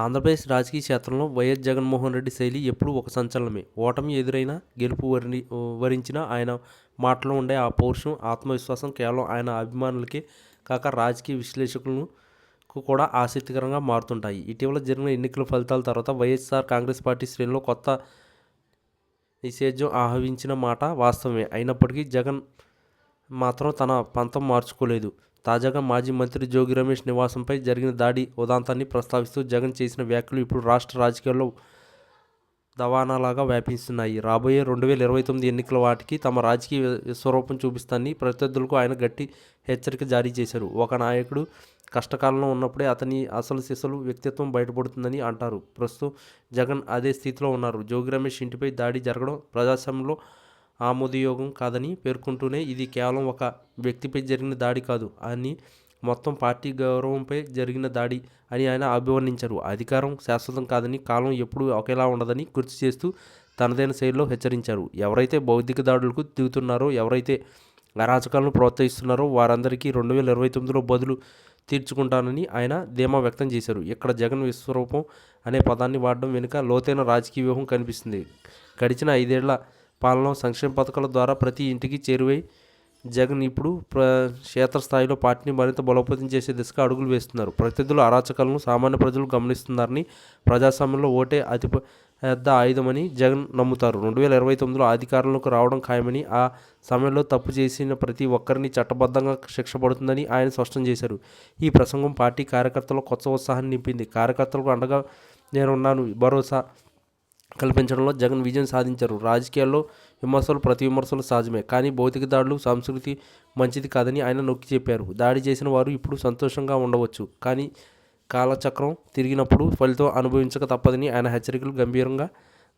ఆంధ్రప్రదేశ్ రాజకీయ క్షేత్రంలో వైఎస్ జగన్మోహన్ రెడ్డి శైలి ఎప్పుడూ ఒక సంచలనమే. ఓటమి ఎదురైనా గెలుపు వరి వరించిన ఆయన మాటలో ఉండే ఆ పౌరుషం ఆత్మవిశ్వాసం కేవలం ఆయన అభిమానులకే కాక రాజకీయ విశ్లేషకులకు కూడా ఆసక్తికరంగా మారుతుంటాయి. ఇటీవల జరిగిన ఎన్నికల ఫలితాల తర్వాత వైఎస్ఆర్ కాంగ్రెస్ పార్టీ శ్రేణిలో కొత్త నిషేధం ఆహ్వానించిన మాట వాస్తవమే. అయినప్పటికీ జగన్ మాత్రం తన పంతం మార్చుకోలేదు. తాజాగా మాజీ మంత్రి జోగి రమేష్ నివాసంపై జరిగిన దాడి ఉదాంతాన్ని ప్రస్తావిస్తూ జగన్ చేసిన వ్యాఖ్యలు ఇప్పుడు రాష్ట్ర రాజకీయాల్లో దవానాలాగా వ్యాపిస్తున్నాయి. రాబోయే రెండు వేల ఇరవై తొమ్మిది ఎన్నికల వాటికి తమ రాజకీయ విశ్వరూపం చూపిస్తానని ప్రత్యర్థులకు ఆయన గట్టి హెచ్చరిక జారీ చేశారు. ఒక నాయకుడు కష్టకాలంలో ఉన్నప్పుడే అతని అసలు సిసలు వ్యక్తిత్వం బయటపడుతుందని అంటారు. ప్రస్తుతం జగన్ అదే స్థితిలో ఉన్నారు. జోగి రమేష్ ఇంటిపై దాడి జరగడం ప్రజాస్వామ్యంలో ఆమోదయోగం కాదని పేర్కొంటూనే ఇది కేవలం ఒక వ్యక్తిపై జరిగిన దాడి కాదు అని మొత్తం పార్టీ గౌరవంపై జరిగిన దాడి అని ఆయన అభివర్ణించారు. అధికారం శాశ్వతం కాదని కాలం ఎప్పుడూ ఒకేలా ఉండదని గుర్తు చేస్తూ తనదైన శైలిలో హెచ్చరించారు. ఎవరైతే బౌద్ధిక దాడులకు దిగుతున్నారో ఎవరైతే అరాచకాలను ప్రోత్సహిస్తున్నారో వారందరికీ రెండు వేల ఇరవై తొమ్మిదిలో బదులు తీర్చుకుంటానని ఆయన ధీమా వ్యక్తం చేశారు. ఇక్కడ జగన్ విశ్వరూపం అనే పదాన్ని వాడడం వెనుక లోతైన రాజకీయ వ్యూహం కనిపిస్తుంది. గడిచిన ఐదేళ్ళ పాలన సంక్షేమ పథకాల ద్వారా ప్రతి ఇంటికి చేరువై జగన్ ఇప్పుడు ప్ర క్షేత్రస్థాయిలో పార్టీని మరింత బలోపేతం చేసే దిశగా అడుగులు వేస్తున్నారు. ప్రతినిధుల అరాచకాలను సామాన్య ప్రజలు గమనిస్తున్నారని ప్రజాస్వామ్యంలో ఓటే అతి పెద్ద ఆయుధమని జగన్ నమ్ముతారు. రెండు వేల ఇరవై తొమ్మిదిలో అధికారంలోకి రావడం ఖాయమని ఆ సమయంలో తప్పు చేసిన ప్రతి ఒక్కరిని చట్టబద్ధంగా శిక్ష పడుతుందని ఆయన స్పష్టం చేశారు. ఈ ప్రసంగం పార్టీ కార్యకర్తల్లో కొత్త ఉత్సాహాన్ని నింపింది. కార్యకర్తలకు అండగా నేనున్నాను. భరోసా కల్పించడంలో జగన్ విజయం సాధించారు. రాజకీయాల్లో విమర్శలు ప్రతి విమర్శలు సహజమే. కానీ భౌతిక దాడులు సంస్కృతి మంచిది కాదని ఆయన నొక్కి చెప్పారు. దాడి చేసిన వారు ఇప్పుడు సంతోషంగా ఉండవచ్చు. కానీ కాలచక్రం తిరిగినప్పుడు ఫలితం అనుభవించక తప్పదని ఆయన హెచ్చరికలు గంభీరంగా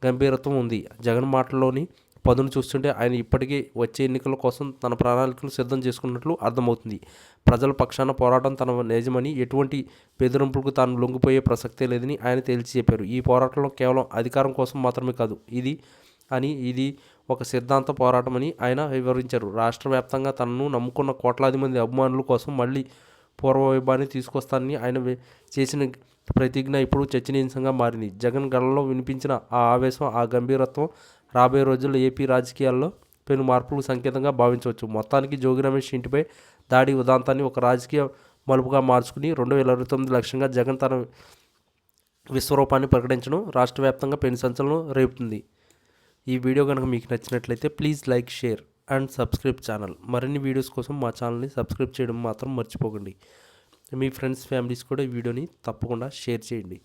గంభీరత్వం ఉంది. జగన్ మాటల్లోని పదును చూస్తుంటే ఆయన ఇప్పటికే వచ్చే ఎన్నికల కోసం తన ప్రణాళికలు సిద్ధం చేసుకున్నట్లు అర్థమవుతుంది. ప్రజల పక్షాన పోరాటం తన నిజమని ఎటువంటి బెదిరింపులకు తాను లొంగిపోయే ప్రసక్తే లేదని ఆయన తేల్చి చెప్పారు. ఈ పోరాటంలో కేవలం అధికారం కోసం మాత్రమే కాదు ఇది అని ఇది ఒక సిద్ధాంత పోరాటమని ఆయన వివరించారు. రాష్ట్ర వ్యాప్తంగా తనను నమ్ముకున్న కోట్లాది మంది అభిమానుల కోసం మళ్ళీ పూర్వవైభాన్ని తీసుకొస్తానని ఆయన చేసిన ప్రతిజ్ఞ ఇప్పుడు చర్చనీయాంశంగా మారింది. జగన్ గళంలో వినిపించిన ఆ ఆవేశం ఆ గంభీరత్వం రాబోయే రోజుల్లో ఏపీ రాజకీయాల్లో పెను మార్పులకు సంకేతంగా భావించవచ్చు. మొత్తానికి జోగి రమేష్ ఇంటిపై దాడి ఉదాంతాన్ని ఒక రాజకీయ మలుపుగా మార్చుకుని రెండు వేల ఇరవై తొమ్మిది లక్ష్యంగా జగన్ తన విశ్వరూపాన్ని ప్రకటించడం రాష్ట్ర వ్యాప్తంగా పెను సంచలనం రేపుతుంది. ఈ వీడియో కనుక మీకు నచ్చినట్లయితే please like share and subscribe channel. మరిన్ని వీడియోస్ కోసం మా ఛానల్ని సబ్స్క్రైబ్ చేయడం మాత్రం మర్చిపోకండి. మీ ఫ్రెండ్స్ ఫ్యామిలీస్ కూడా ఈ వీడియోని తప్పకుండా షేర్ చేయండి.